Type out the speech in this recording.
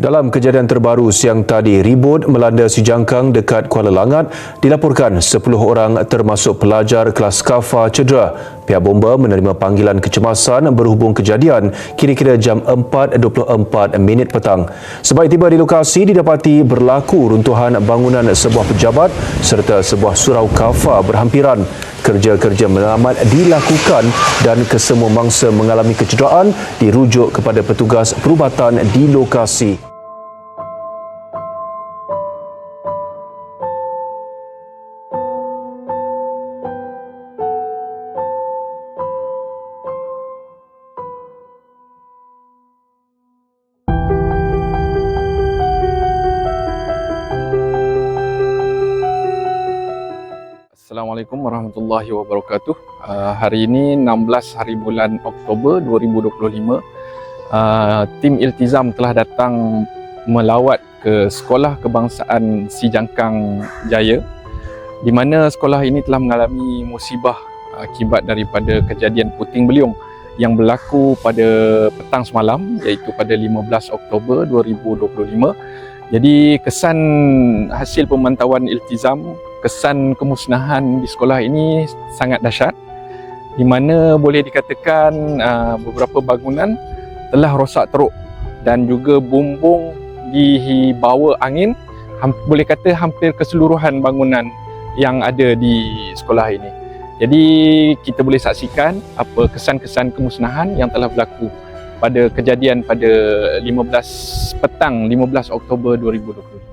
Dalam kejadian terbaru siang tadi, ribut melanda si jangkang dekat Kuala Langat dilaporkan 10 orang termasuk pelajar kelas kafa cedera. Pihak bomba menerima panggilan kecemasan berhubung kejadian kira-kira jam 4.24 minit petang. Sebab tiba di lokasi didapati berlaku runtuhan bangunan sebuah pejabat serta sebuah surau kafa berhampiran. Kerja-kerja menyelamat dilakukan dan kesemua mangsa mengalami kecederaan dirujuk kepada petugas perubatan di lokasi. Assalamualaikum warahmatullahi wabarakatuh. Uh, hari ini 16 hari bulan Oktober 2025. Uh, tim Iltizam telah datang melawat ke Sekolah Kebangsaan Si Jangkang Jaya di mana sekolah ini telah mengalami musibah akibat daripada kejadian puting beliung yang berlaku pada petang semalam iaitu pada 15 Oktober 2025. Jadi kesan hasil pemantauan Iltizam kesan kemusnahan di sekolah ini sangat dahsyat di mana boleh dikatakan uh, beberapa bangunan telah rosak teruk dan juga bumbung dibawa angin boleh kata hampir keseluruhan bangunan yang ada di sekolah ini. Jadi kita boleh saksikan apa kesan-kesan kemusnahan yang telah berlaku pada kejadian pada 15 petang 15 Oktober 2020.